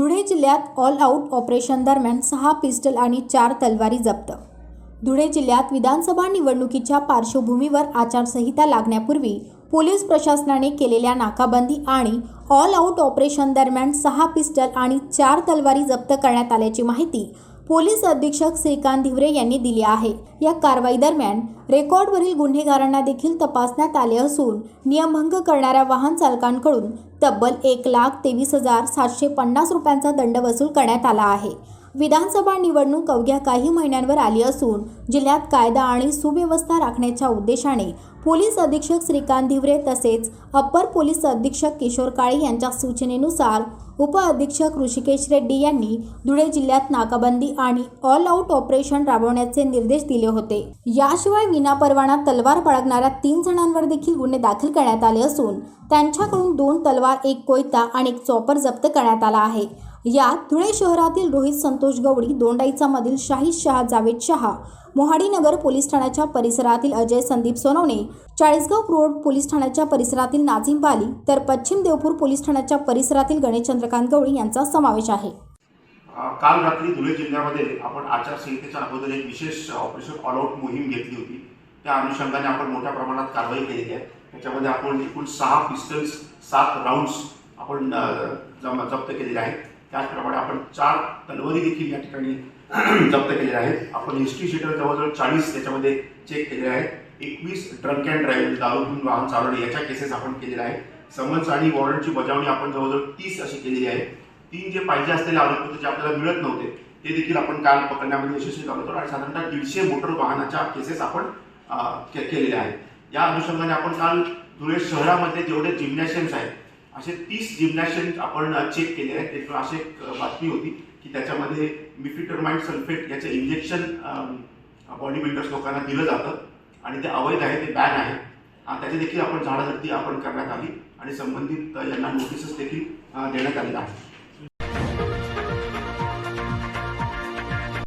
धुळे जिल्ह्यात all out operation दरम्यान सहा पिस्टल आणि चार तलवारी जप्त. धुळे जिल्ह्यात विधानसभा निवडणुकीच्या पार्श्वभूमीवर आचारसंहिता लागण्यापूर्वी पोलीस प्रशासनाने केलेल्या नाकाबंदी आणि ऑल आऊट ऑपरेशन दरम्यान सहा पिस्टल आणि चार तलवारी जप्त करण्यात आल्याची माहिती पोलीस अधीक्षक श्रीकांत धिवरे यांनी दिली आहे. या कारवाई दरम्यान रेकॉर्डवरील गुन्हेगारांना देखील तपासण्यात आले असून नियमभंग करणाऱ्या वाहन चालकांकडून तब्बल एक लाख तेवीस हजार सातशे पन्नास रुपयांचा दंड वसूल करण्यात आला आहे. विधानसभा निवडणूक अवघ्या काही महिन्यांवर आली असून जिल्ह्यात कायदा आणि सुव्यवस्था राखण्याच्या उद्देशाने पोलीस अधीक्षक श्रीकांत धिवरे तसेच अप्पर पोलीस अधीक्षक किशोर काळे यांच्या सूचनेनुसार उपअधीक्षक ऋषिकेश रेड्डी यांनी धुळे जिल्ह्यात नाकाबंदी आणि ऑल आऊट ऑपरेशन राबवण्याचे निर्देश दिले होते. याशिवाय विनापरवाना तलवार बाळगणाऱ्या तीन जणांवर देखील गुन्हे दाखल करण्यात आले असून त्यांच्याकडून दोन तलवार एक कोयता आणि एक चॉपर जप्त करण्यात आला आहे. यात धुळे शहरातील रोहित संतोष गवडी दोंडाईचा मधील शाहीद शहा जावेद शहा मोहाडीनगर पोलीस ठाण्याच्या परिसरातील अजय संदीप सोनवणे चाळीसगाव रोड पोलीस ठाण्याच्या परिसरातील नाझीम बाली तर पश्चिम देवपूर पोलीस ठाण्याच्या परिसरातील गणेश चंद्रकांत गवळी यांचा समावेश आहे. काल रात्री धुळे जिल्ह्यामध्ये आपण आचारसंहितेच्या अगोदर एक विशेष ऑपरेशन ऑल आऊट मोहीम घेतली होती. त्या अनुषंगाने आपण मोठ्या प्रमाणात कारवाई केलेली आहे. त्याच्यामध्ये आपण एकूण सहा पिस्टल्स सात राऊंड्स आपण जप्त केलेले आहेत. त्याचप्रमाणे आपण चार तलवारी देखील या ठिकाणी जप्त केलेल्या आहेत. आपण हिस्ट्री शीटर जवळजवळ चाळीस त्याच्यामध्ये चेक केलेले आहेत. एकवीस ड्रंक अँड ड्राईव्ह दारू घेऊन वाहन चालवणे याच्या केसेस आपण केलेल्या आहेत. समन्स आणि वॉरंटची बजावणी आपण जवळजवळ तीस अशी केलेली आहे. तीन जे पाहिजे असलेले आरोपपत्र जे आपल्याला मिळत नव्हते ते देखील आपण काल पकडण्यामध्ये यशस्वी झालो होतो. आणि साधारणतः दीडशे मोटर वाहनाच्या केसेस आपण केलेल्या आहेत. या अनुषंगाने आपण काल धुळे शहरामध्ये जेवढे जिम्नॅशियम्स आहेत असे तीस जिम्नॅशियम आपण चेक केले आहेत. एक अशी एक बातमी होती की त्याच्यामध्ये मिफिटरमाइंड सल्फेट याचं इंजेक्शन बॉडी बिल्डर्स लोकांना दिलं जातं. आणि ते अवैध आहे ते बॅन आहे. त्याचे त्याची देखील आपण झाडाझडती आपण करण्यात आली. आणि संबंधित यांना नोटीसेस देखील देण्यात आलेल्या आहेत